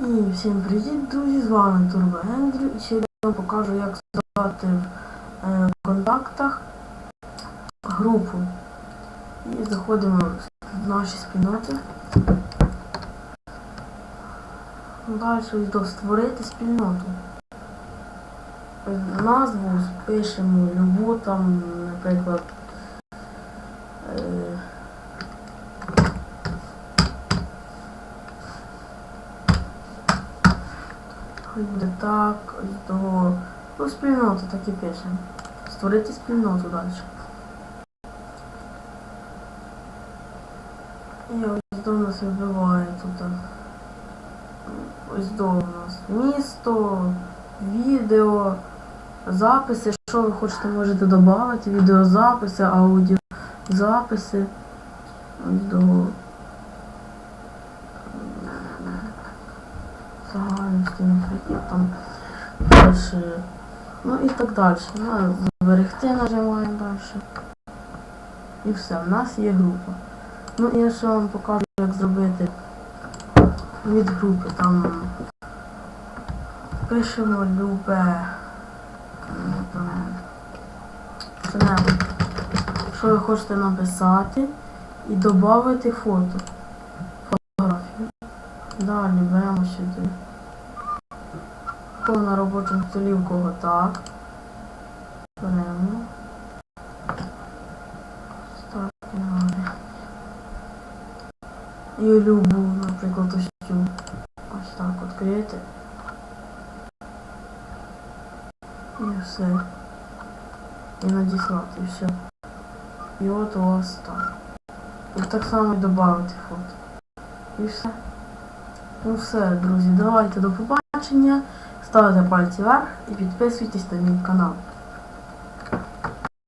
І всім привіт, друзі! З вами Турбо Ендрю. І сьогодні я вам покажу, як створити в е, контактах групу. І заходимо в наші спільноти. Далі йду створити спільноту. Назву пишемо любу там, наприклад. Буде так, того. Ну, спільноту так і пишемо. Створити спільноту далі. І ось до нас вибиває тут. Ось до у нас місто, відео, записи. Що ви хочете, можете додати, відеозаписи, аудіозаписи. Ось до загальності, наприклад, там далі. Ну і так далі. Ну, зберегти нажимаємо далі. І все, в нас є група. Ну і я ще вам покажу, як зробити від групи. Там пишемо любе. що ви хочете написати і додати фото. Далі беремо сюди. Кого на робочому столі, у кого так. Беремо. Ставимо. І любу, наприклад, ось цю. Ось так відкрити. І все. І надіслати, і все. І от у вас так. І так само додати фото. І все. Ну все, друзі, давайте до побачення. Ставте пальці вверх і підписуйтесь на мій канал.